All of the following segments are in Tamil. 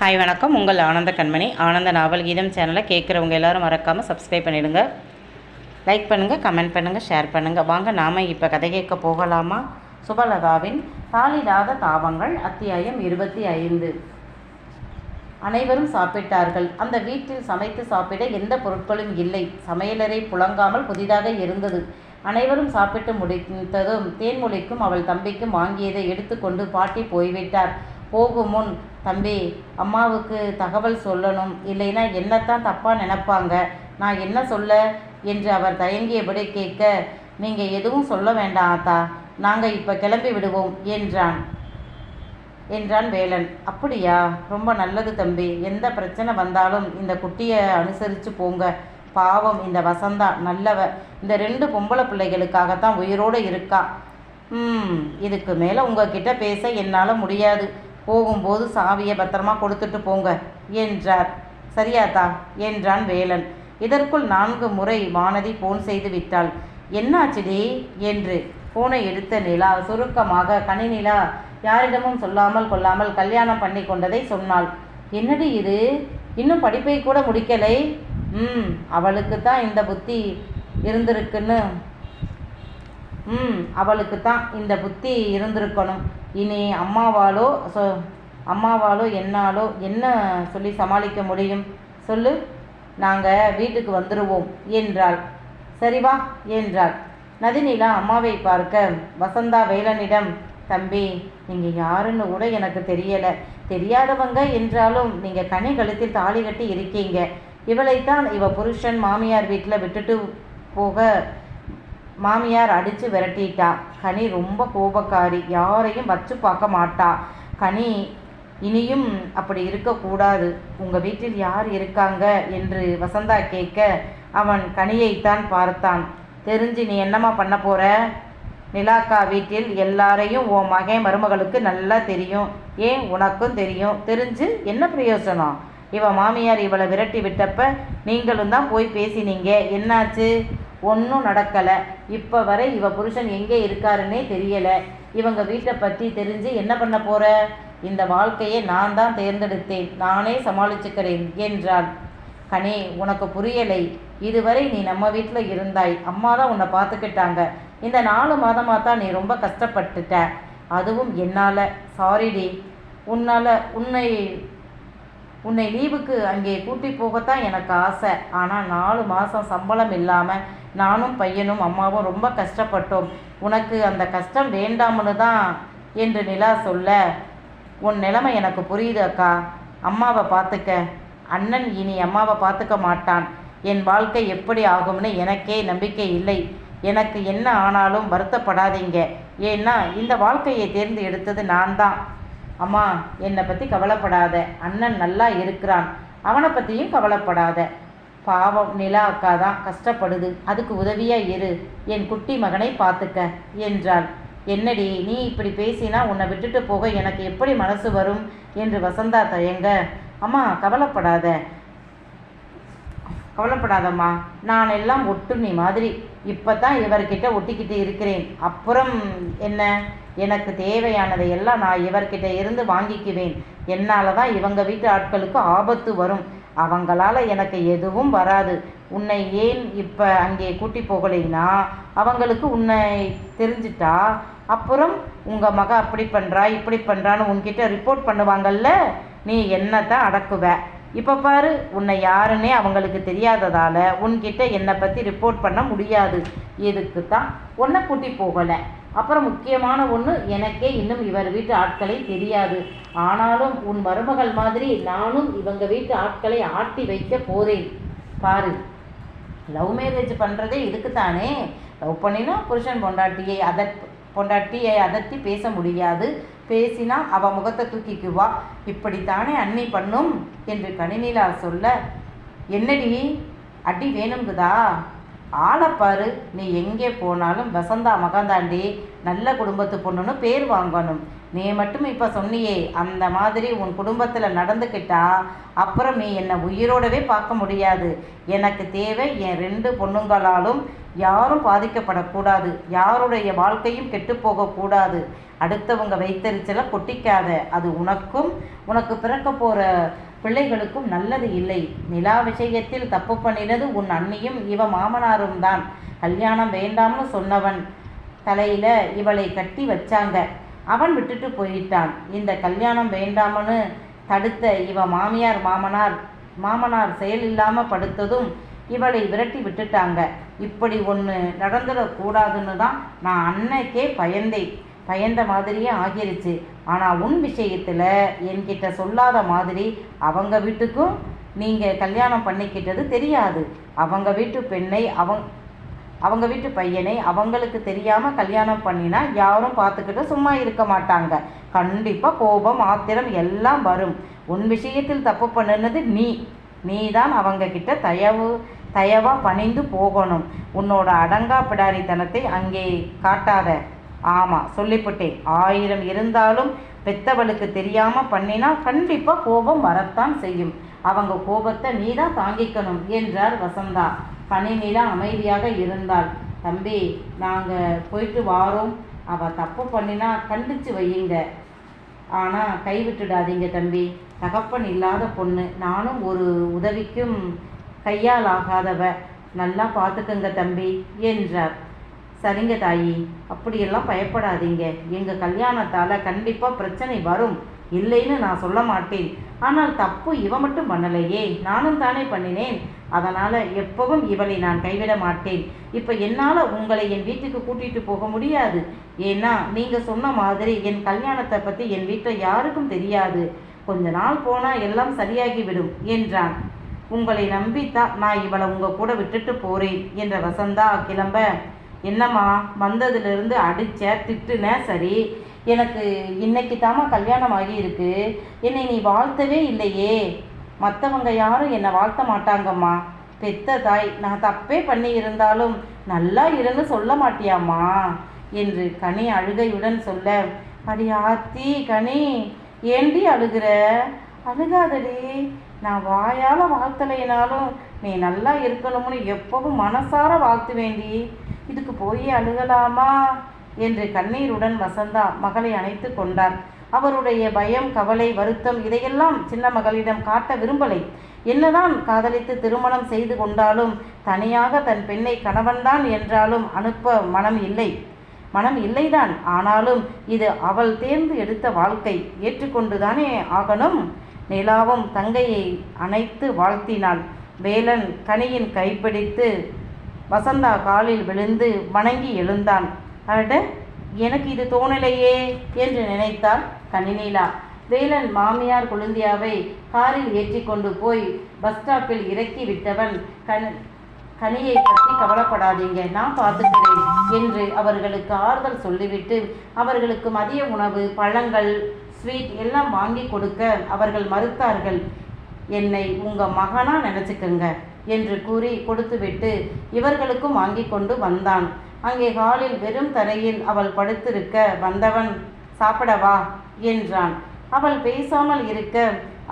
ஹாய் வணக்கம். உங்கள் ஆனந்த கண்மணி. ஆனந்த நாவல் கீதம் சேனலை கேட்குறவங்க எல்லாரும் மறக்காமல் சப்ஸ்கிரைப் பண்ணிடுங்க. லைக் பண்ணுங்கள் கமெண்ட் பண்ணுங்கள் ஷேர் பண்ணுங்கள் வாங்க நாம் இப்போ கதை கேட்க போகலாமா? சுபலதாவின் தாளிடாத தாவங்கள் அத்தியாயம் இருபத்தி ஐந்து. அனைவரும் சாப்பிட்டார்கள். அந்த வீட்டில் சமைத்து சாப்பிட எந்த பொருட்களும் இல்லை. சமையலறை புழங்காமல் புதிதாக இருந்தது. அனைவரும் சாப்பிட்டு முடித்ததும் தேன்மொழிக்கும் அவள் தம்பிக்கும் வாங்கியதை எடுத்துக்கொண்டு பாட்டி போய்விட்டார். போகும் முன் தம்பி அம்மாவுக்கு தகவல் சொல்லணும். இல்லைன்னா என்னத்தான் தப்பாக நினைப்பாங்க? நான் என்ன சொல்ல? என்று அவர் தயங்கியபடி கேட்க நீங்கள் எதுவும் சொல்ல வேண்டாம் ஆத்தா. நாங்கள் இப்போ கிளம்பி விடுவோம் என்றான். என்றான் வேலன். அப்படியா? ரொம்ப நல்லது தம்பி. எந்த பிரச்சனை வந்தாலும் இந்த குட்டியை அனுசரித்து போங்க. பாவம் இந்த வசந்தா நல்லவ. இந்த ரெண்டு பொம்பளை பிள்ளைகளுக்காகத்தான் உயிரோடு இருக்கா. ம் இதுக்கு மேலே உங்ககிட்ட பேச என்னால் முடியாது. போகும்போது சாவியை பத்திரமா கொடுத்துட்டு போங்க என்றார். சரியாத்தா என்றான் வேலன். இதற்குள் நான்கு முறை வானதி போன் செய்து விட்டாள். என்னாச்சுடி என்று போனை எடுத்த நிலா சுருக்கமாக கனிநிலா யாரிடமும் சொல்லாமல் கொள்ளாமல் கல்யாணம் பண்ணி கொண்டதை சொன்னாள். என்னடி இது? இன்னும் படிப்பை கூட முடிக்கலை? ம் அவளுக்கு தான் இந்த புத்தி இருந்திருக்குன்னு. ம் அவளுக்கு தான் இந்த புத்தி இருந்திருக்கணும். இனி அம்மாவாலோ சொ அம்மாவாலோ என்னாலோ என்ன சொல்லி சமாளிக்க முடியும்? சொல்லு. நாங்கள் வீட்டுக்கு வந்துடுவோம் என்றாள். சரி வா என்றாள். நதினிலா அம்மாவை பார்க்க வசந்தா வேலனிடம் தம்பி நீங்கள் யாருன்னு கூட எனக்கு தெரியலை. தெரியாதவங்க என்றாலும் நீங்கள் கனி கழுத்தில் தாலி கட்டி இருக்கீங்க. இவளைத்தான் இவ புருஷன் மாமியார் வீட்டில் விட்டுட்டு போக மாமியார் அடித்து விரட்டிட்டா. கனி ரொம்ப கோபக்காரி. யாரையும் வச்சு பார்க்க மாட்டா. கனி இனியும் அப்படி இருக்கக்கூடாது. உங்கள் வீட்டில் யார் இருக்காங்க? என்று வசந்தா கேட்க அவன் கனியைத்தான் பார்த்தான். தெரிஞ்சு நீ என்னம்மா பண்ண போகிற நிலாக்கா வீட்டில் எல்லாரையும் உன் மகன் மருமகளுக்கு நல்லா தெரியும். ஏன் உனக்கும் தெரியும்? தெரிஞ்சு என்ன பிரயோஜனம் இவன் மாமியார் இவளை விரட்டி விட்டப்ப நீங்களும் தான் போய் பேசினீங்க. என்னாச்சு? ஒன்றும் நடக்கலை. இப்போ வரை இவ புருஷன் எங்கே இருக்காருன்னே தெரியலை. இவங்க வீட்டை பற்றி தெரிஞ்சு என்ன பண்ண போற? இந்த வாழ்க்கையை நான் தான் தேர்ந்தெடுத்தேன். நானே சமாளிச்சுக்கிறேன் என்றாள். கணே உனக்கு புரியலை. இதுவரை நீ நம்ம வீட்டில் இருந்தாய். அம்மா தான் உன்னை பார்த்துக்கிட்டாங்க. இந்த நாலு மாதமாக தான் நீ ரொம்ப கஷ்டப்பட்டுட்ட. அதுவும் என்னால். சாரிடி உன்னால் உன்னை உன்னை லீவுக்கு அங்கே கூட்டி போகத்தான் எனக்கு ஆசை. ஆனால் நாலு மாதம் சம்பளம் இல்லாமல் நானும் பையனும் அம்மாவும் ரொம்ப கஷ்டப்பட்டோம். உனக்கு அந்த கஷ்டம் வேண்டாம்னு தான் என்று நிலா சொல்ல உன் நிலைமை எனக்கு புரியுது அக்கா. அம்மாவை பார்த்துக்க. அண்ணன் இனி அம்மாவை பார்த்துக்க மாட்டான். என் வாழ்க்கை எப்படி ஆகும்னு எனக்கே நம்பிக்கை இல்லை. எனக்கு என்ன ஆனாலும் வருத்தப்படாதீங்க. ஏன்னா இந்த வாழ்க்கையை தேர்ந்து எடுத்தது நான் தான். அம்மா என்னை பற்றி கவலைப்படாத. அண்ணன் நல்லா இருக்கிறான். அவனை பற்றியும் கவலைப்படாத. பாவம் நிலா அக்கா தான் கஷ்டப்படுது. அதுக்கு உதவியாக இரு. என் குட்டி மகனை பார்த்துக்க என்றாள். என்னடி நீ இப்படி பேசினா உன்னை விட்டுட்டு போக எனக்கு எப்படி மனசு வரும்? என்று வசந்தா தயங்க. அம்மா கவலைப்படாத. கவலைப்படாதம்மா. நான் எல்லாம் ஒட்டுண்ணி மாதிரி. இப்போ தான் இவர்கிட்ட ஒட்டிக்கிட்டு இருக்கிறேன். அப்புறம் என்ன? எனக்கு தேவையானதை எல்லாம் நான் இவர்கிட்ட இருந்து வாங்கிக்குவேன். என்னால் தான் இவங்க வீட்டு ஆட்களுக்கு ஆபத்து வரும். அவங்களால எனக்கு எதுவும் வராது. உன்னை ஏன் இப்போ அங்கே கூட்டி போகலைன்னா? அவங்களுக்கு உன்னை தெரிஞ்சிட்டா? அப்புறம் உங்கள் மக அப்படி பண்ணுறா இப்படி பண்ணுறான்னு உன்கிட்ட ரிப்போர்ட் பண்ணுவாங்கல்ல? நீ என்னத்தான் அடக்குவ? இப்போ பாரு உன்னை யாருன்னே அவங்களுக்கு தெரியாததால் உன்கிட்ட என்னை பற்றி ரிப்போர்ட் பண்ண முடியாது. இதுக்கு தான் உன்னை கூட்டி போகலை. அப்புறம் முக்கியமான ஒன்று எனக்கே இன்னும் இவர் வீட்டு ஆட்களை தெரியாது. ஆனாலும் உன் மருமகள் மாதிரி நானும் இவங்க வீட்டு ஆட்களை ஆட்டி வைக்க போதேன் பாரு. லவ் மேரேஜ் பண்ணுறதே இதுக்கு தானே லவ் பண்ணினா புருஷன் பொண்டாட்டியை அதற் பொண்டாட்டியை அதட்டி பேச முடியாது. பேசினா அவ முகத்தை தூக்கிக்குவா. இப்படித்தானே அண்ணி பண்ணும்? என்று கணினிலா சொல்ல என்னடி? அடி வேணுங்குதா? ஆளைப்பாரு நீ எங்கே போனாலும் வசந்தா மகாந்தாண்டி நல்ல குடும்பத்து பொண்ணுன்னு பேர் வாங்கணும். நீ மட்டும் இப்போ சொன்னியே அந்த மாதிரி உன் குடும்பத்தில் நடந்துக்கிட்டா அப்புறம் நீ என்னை உயிரோடவே பார்க்க முடியாது. எனக்கு தேவை என் ரெண்டு பொண்ணுங்களாலும் யாரும் பாதிக்கப்படக்கூடாது. யாருடைய வாழ்க்கையும் கெட்டு போகக்கூடாது. அடுத்தவங்க வைத்தறிச்சலை கொட்டிக்காத. அது உனக்கும் உனக்கு பிறக்க போகிற பிள்ளைகளுக்கும் நல்லது இல்லை. நிலா விஷயத்தில் தப்பு பண்ணினது உன் அண்ணியும் இவ மாமனாரும் தான். கல்யாணம் வேண்டாம்னு சொன்னவன் தலையில் இவளை கட்டி வச்சாங்க. அவன் விட்டுட்டு போயிட்டான். இந்த கல்யாணம் வேண்டாமன்னு தடுத்த இவ மாமியார் மாமனார் மாமனார் செயல் இல்லாமல் படுத்ததும் இவளை விரட்டி விட்டுட்டாங்க. இப்படி ஒன்று நடந்துடக்கூடாதுன்னு தான் நான் அன்னைக்கே பயந்தேன். பயந்த மாதிரியே ஆகிருச்சு. ஆனால் உன் விஷயத்தில் என்கிட்ட சொல்லாத மாதிரி அவங்க வீட்டுக்கும் நீங்கள் கல்யாணம் பண்ணிக்கிட்டது தெரியாது. அவங்க வீட்டு பெண்ணை அவங் அவங்க வீட்டு பையனை அவங்களுக்கு தெரியாமல் கல்யாணம் பண்ணினா யாரும் பார்த்துக்கிட்டு சும்மா இருக்க மாட்டாங்க. கண்டிப்பாக கோபம் ஆத்திரம் எல்லாம் வரும். உன் விஷயத்தில் தப்பு பண்ணுனது நீ. நீ தான் அவங்க கிட்ட தயவு தயவாக பணிந்து போகணும். உன்னோட அடங்கா பிடாரித்தனத்தை அங்கே காட்டாத. ஆமாம் சொல்லிவிட்டேன் ஆயிரம் இருந்தாலும் பெத்தவளுக்கு தெரியாமல் பண்ணினா கண்டிப்பாக கோபம் வரத்தான் செய்யும். அவங்க கோபத்தை நீ தான் தாங்கிக்கணும் என்றார் வசந்தா. பனிநிலா அமைதியாக இருந்தாள். தம்பி நாங்கள் போயிட்டு வாரோம். அவள் தப்பு பண்ணினா கண்டிச்சு வையுங்க. ஆனால் கைவிட்டுடாதீங்க தம்பி. தகப்பன் இல்லாத பொண்ணு. நானும் ஒரு உதவிக்கும் கையால் ஆகாதவ. நல்லா பார்த்துக்குங்க தம்பி என்றார். சரிங்க தாயி அப்படியெல்லாம் பயப்படாதீங்க. எங்கள் கல்யாணத்தால் கண்டிப்பாக பிரச்சனை வரும். இல்லைன்னு நான் சொல்ல மாட்டேன். ஆனால் தப்பு இவ மட்டும் பண்ணலையே. நானும் தானே பண்ணினேன். அதனால் எப்பவும் இவளை நான் கைவிட மாட்டேன். இப்போ என்னால் உங்களை என் வீட்டுக்கு கூட்டிகிட்டு போக முடியாது. ஏன்னா நீங்கள் சொன்ன மாதிரி என் கல்யாணத்தை பற்றி என் வீட்டில் யாருக்கும் தெரியாது. கொஞ்ச நாள் போனால் எல்லாம் சரியாகிவிடும் என்றான். உங்களை நம்பித்தான் நான் இவளை உங்கள் கூட விட்டுட்டு போகிறேன் என்ற வசந்தா கிளம்ப என்னம்மா வந்ததுலேருந்து அடித்த திட்டுனேன் சரி எனக்கு இன்னைக்கு தாம்மா கல்யாணம் ஆகியிருக்கு என்னை நீ வாழ்த்தவே இல்லையே. மற்றவங்க யாரும் என்னை வாழ்த்த மாட்டாங்கம்மா. பெத்த தாய் நான் தப்பே பண்ணி இருந்தாலும் நல்லா இருந்து சொல்ல மாட்டியாம்மா என்று கனி அழுகையுடன் சொல்ல அடி ஆத்தி கனி ஏண்டி அழுகிற? அழுகாதடி. நான் வாயால் வாழ்த்தலைனாலும் நீ நல்லா இருக்கணும்னு எப்பவும் மனசார வாழ்த்து வேண்டி இதுக்கு போய் அழுகலாமா என்று கண்ணீருடன் வசந்தா மகளை அணைத்து கொண்டார். அவருடைய பயம் கவலை வருத்தம் இதையெல்லாம் சின்ன மகளிடம் காட்ட விரும்பலை. என்னதான் காதலித்து திருமணம் செய்து கொண்டாலும் தனியாக தன் பெண்ணை கணவன்தான் என்றாலும் அனுப்ப மனம் இல்லை. மனம் இல்லைதான். ஆனாலும் இது அவள் தேர்ந்து எடுத்த வாழ்க்கை. ஏற்றுக்கொண்டுதானே ஆகணும்? நிலாவும் தங்கையை அணைத்து வாழ்த்தினாள். வேலன் கனியின் கைப்பிடித்து வசந்தா காலில் விழுந்து வணங்கி எழுந்தான். அட எனக்கு இது தோணலையே என்று நினைத்தாள் கனிநீலா வேலன் மாமியார் குழந்தையாவை காரில் ஏற்றி கொண்டு போய் பஸ் ஸ்டாப்பில் இறக்கி விட்டவன் கண் கனியை பற்றி கவலைப்படாதீங்க நான் பார்த்துக்கிறேன் என்று அவர்களுக்கு ஆறுதல் சொல்லிவிட்டு அவர்களுக்கு மதிய உணவு பழங்கள் ஸ்வீட் எல்லாம் வாங்கி கொடுக்க அவர்கள் மறுத்தார்கள். என்னை உங்கள் மகனாக நினச்சிக்கங்க. என்று கூறி கொடுத்துவிட்டு இவர்களுக்கும் வாங்கி கொண்டு வந்தான். அங்கே ஹாலில் வெறும் தரையில் அவள் படுத்திருக்க வந்தவன் சாப்பிடவா என்றான். அவள் பேசாமல் இருக்க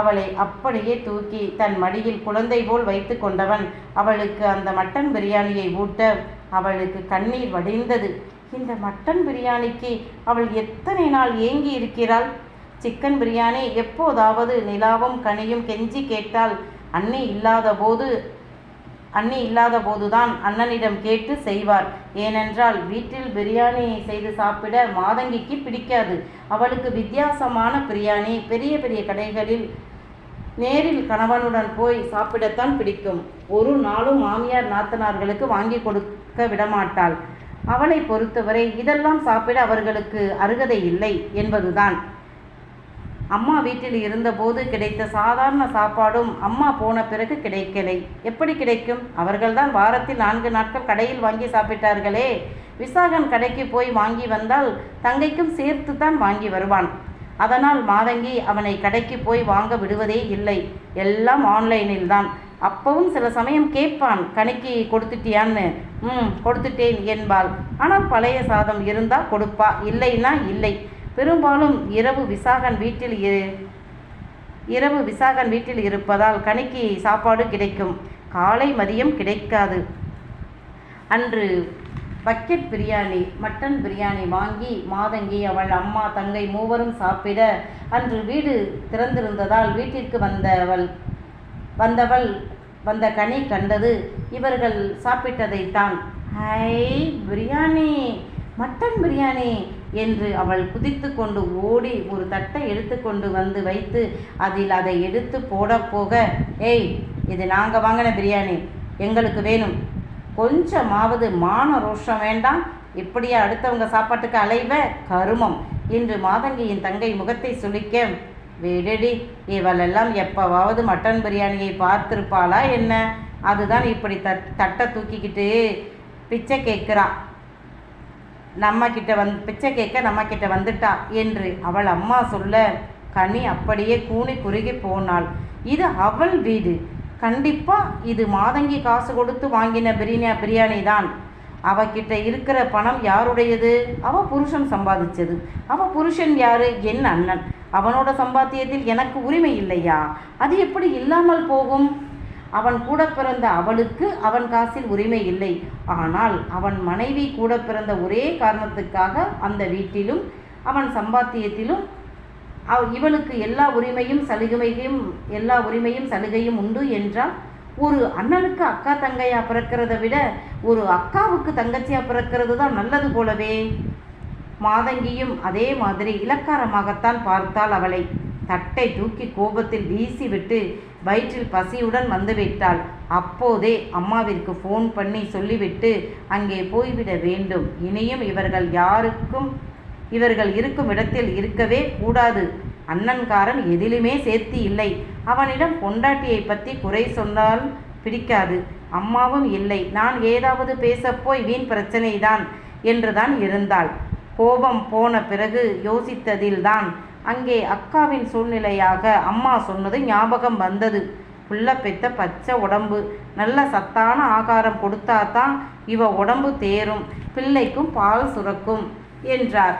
அவளை அப்படியே தூக்கி தன் மடியில் குழந்தை போல் வைத்து கொண்டவன் அவளுக்கு அந்த மட்டன் பிரியாணியை ஊட்ட அவளுக்கு கண்ணீர் வடிந்தது. இந்த மட்டன் பிரியாணிக்கு அவள் எத்தனை நாள் ஏங்கி இருக்கிறாள்? சிக்கன் பிரியாணி எப்போதாவது நிலாவும் கனியும் கெஞ்சி கேட்டால் அண்ணி இல்லாத போது அண்ணி இல்லாத போதுதான் அண்ணனிடம் கேட்டு செய்வார். ஏனென்றால் வீட்டில் பிரியாணி செய்து சாப்பிட மாதங்கிக்கு பிடிக்காது. அவளுக்கு வித்தியாசமான பிரியாணி பெரிய பெரிய கடைகளில் நேரில் கணவனுடன் போய் சாப்பிடத்தான் பிடிக்கும். ஒரு நாளும் மாமியார் நாத்தனார்களுக்கு வாங்கி கொடுக்க விடமாட்டாள். அவளை பொறுத்தவரை இதெல்லாம் சாப்பிட அவர்களுக்கு அருகதை இல்லை என்பதுதான். அம்மா வீட்டில் இருந்தபோது கிடைத்த சாதாரண சாப்பாடும் அம்மா போன பிறகு கிடைக்கலை. எப்படி கிடைக்கும்? அவர்கள்தான் வாரத்தில் நான்கு நாட்கள் கடையில் வாங்கி சாப்பிட்டார்களே. விசாகன் கடைக்கு போய் வாங்கி வந்தால் தங்கைக்கும் சேர்த்து தான் வாங்கி வருவான். அதனால் மாதங்கி அவனை கடைக்கு போய் வாங்க விடுவதே இல்லை. எல்லாம் ஆன்லைனில் தான். அப்பவும் சில சமயம் கேட்பான் கணிக்கு கொடுத்துட்டியான்னு? ம் கொடுத்துட்டேன் என்பாள். ஆனால் பழைய சாதம் இருந்தால் கொடுப்பா இல்லைன்னா இல்லை. பெரும்பாலும் இரவு விசாகன் வீட்டில் இரு- இரவு விசாகன் வீட்டில் இருப்பதால் கனிக்கு சாப்பாடு கிடைக்கும். காலை மதியம் கிடைக்காது. அன்று பக்கெட் பிரியாணி மட்டன் பிரியாணி வாங்கி மாதங்கி அவள் அம்மா தங்கை மூவரும் சாப்பிட அன்று வீடு திறந்திருந்ததால் வீட்டிற்கு வந்தவள் வந்தவள் வந்த கனி கண்டது இவர்கள் சாப்பிட்டதைத்தான். ஹை பிரியாணி மட்டன் பிரியாணி என்று அவள் குதித்து கொண்டு ஓடி ஒரு தட்டை எடுத்துக்கொண்டு வந்து வைத்து அதில் அதை எடுத்து போட போக ஏய் இது நாங்கள் வாங்கின பிரியாணி. எங்களுக்கு வேணும். கொஞ்சமாவது மான ரோஷம் வேண்டாம். இப்படியா அடுத்தவங்க சாப்பாட்டுக்கு அலைவ? கருமம். என்று மாதங்கியின் தங்கை முகத்தை சுளிக்க விடடி இவளெல்லாம் எப்பவாவது மட்டன் பிரியாணியை பார்த்திருப்பாளா என்ன? அதுதான் இப்படி தட் தட்டை தூக்கிக்கிட்டு பிச்சை கேட்குறா. நம்ம கிட்ட வந் பிச்சை கேட்க நம்ம கிட்ட வந்துட்டா என்று அவள் அம்மா சொல்ல கனி அப்படியே கூனி குறுகி போனாள். இது அவள் வீடு. கண்டிப்பாக இது மாதங்கி காசு கொடுத்து வாங்கின பிரியா பிரியாணி தான் அவகிட்ட இருக்கிற பணம் யாருடையது? அவ புருஷன் சம்பாதிச்சது. அவ புருஷன் யாரு? என் அண்ணன். அவனோட சம்பாத்தியத்தில் எனக்கு உரிமை இல்லையா? அது எப்படி இல்லாமல் போகும்? அவன் கூட பிறந்த அவளுக்கு அவன் காசில் உரிமை இல்லை. ஆனால் அவன் மனைவி கூட பிறந்த ஒரே காரணத்துக்காக அந்த வீட்டிலும் அவன் சம்பாத்தியத்திலும் அவ- இவளுக்கு எல்லா உரிமையும் சலுகையும் எல்லா உரிமையும் சலுகையும் உண்டு என்றால் ஒரு அண்ணனுக்கு அக்கா தங்கையா பிறக்கிறத விட ஒரு அக்காவுக்கு தங்கச்சியா பிறக்கிறது தான் நல்லது போலவே. மாதங்கியும் அதே மாதிரி இலக்காரமாகத்தான் பார்த்தாள் அவளை. தட்டை தூக்கி கோபத்தில் வீசிவிட்டு வயிற்றில் பசியுடன் வந்துவிட்டாள் அப்போதே அம்மாவிற்கு ஃபோன் பண்ணி சொல்லிவிட்டு அங்கே போய்விட வேண்டும். இனியும் இவர்கள் யாருக்கும் இவர்கள் இருக்கும் இடத்தில் இருக்கவே கூடாது. அண்ணன்காரன் எதிலுமே சேர்த்தி இல்லை. அவனிடம் பொண்டாட்டியை பற்றி குறை சொன்னால் பிடிக்காது. அம்மாவும் இல்லை. நான் ஏதாவது பேசப்போய் வீண் பிரச்சனைதான் என்றுதான் இருந்தாள். கோபம் போன பிறகு யோசித்ததில்தான் அங்கே அக்காவின் சூழ்நிலையாக அம்மா சொன்னது ஞாபகம் வந்தது. புள்ள பெத்த பச்சை உடம்பு நல்ல சத்தான ஆகாரம் கொடுத்தாதான் இவ உடம்பு தேரும் பிள்ளைக்கும் பால் சுரக்கும் என்றார்.